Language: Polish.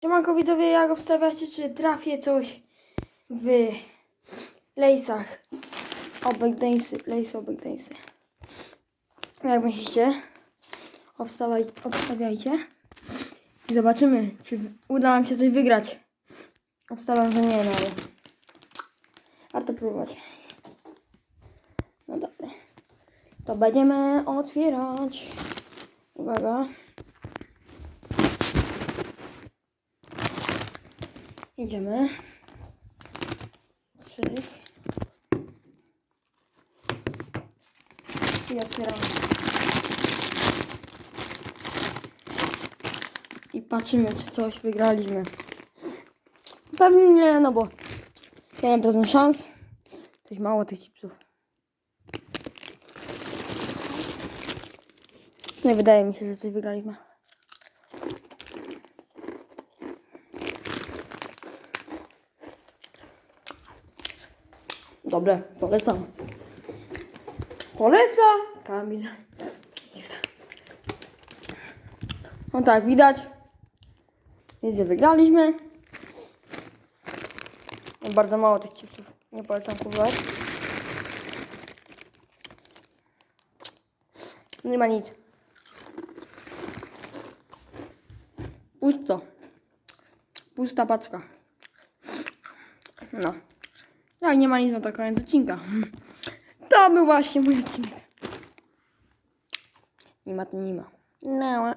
Siemanko widzowie, jak obstawiacie, czy trafię coś w lejsach? Obekdejsy, lejsy obekdejsy. Jak myślicie? Obstawaj, obstawiajcie. I zobaczymy, czy uda nam się coś wygrać. Obstawiam, że nie, no ale warto próbować. No dobra. To będziemy otwierać. Uwaga. Idziemy. Cyk. I otwieramy. I patrzymy, czy coś wygraliśmy. Pewnie nie, no bo 1% szans. Coś mało tych chipsów. Nie wydaje mi się, że coś wygraliśmy. Dobre, polecam. Poleca Kamil. No tak, widać. Nic nie wygraliśmy. Bardzo mało tych chipsów. Nie polecam kupować. Nie ma nic. Pusto. Pusta paczka. No. Jak nie ma nic, no to koniec odcinka. To był właśnie mój odcinek. Nie ma, to nie ma. No.